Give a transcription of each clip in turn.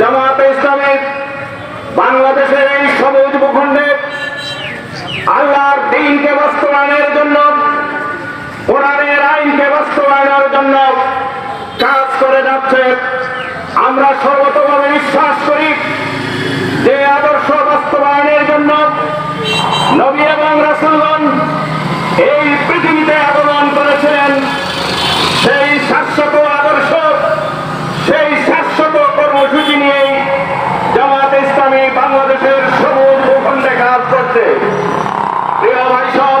জামাতে ইসলামী বাংলাদেশের এই সবুজ ভূখণ্ডে আল্লাহর দিনকে বাস্তবায়নের জন্য, কোরআনের আইনকে বাস্তবায়নের জন্য কাজ করে যাচ্ছে। আমরা সর্বতভাবে বিশ্বাস করি যে আদর্শ বাস্তবায়নের জন্য নবী এবং রাসূলগণ এই পৃথিবীতে আগমন করেছেন সেই শাশ্বত আদর্শ সেই শাশ্বত কর্মসূচি নিয়েই জামাত ইসলামী বাংলাদেশের সবুজ ভূখণ্ডে কাজ করছে প্রিয় ভাই সব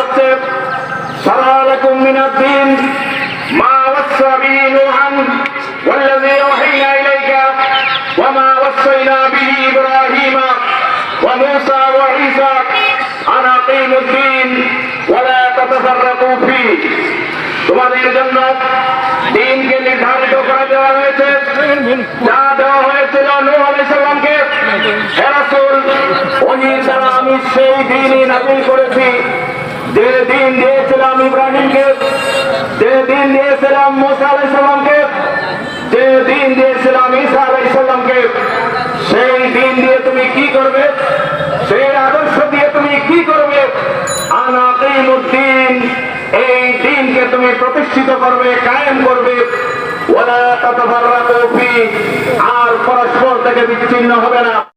وموسى وعيسى أن أقيموا الدين ولا تتفرقوا فيه তোমাদের জন্য দিনকে নির্ধারিত করে দেওয়া হয়েছে যা দেওয়া হয়েছিল নূহ আলাইহিস সালামকে হে রাসূল ওহি দ্বারা আমি সেই দিনই নাযিল করেছি যে দিন দিয়েছিলাম ইব্রাহিমকে যে দিন দিয়েছিলাম মুসা আলাইহিস সালামকে যে দিন দিয়েছিলাম ঈসা আলাইহিস এই দিনকে তুমি প্রতিষ্ঠিত করবে, কায়েম করবে। ওরা তত আর পরস্পর থেকে বিচ্ছিন্ন হবে না।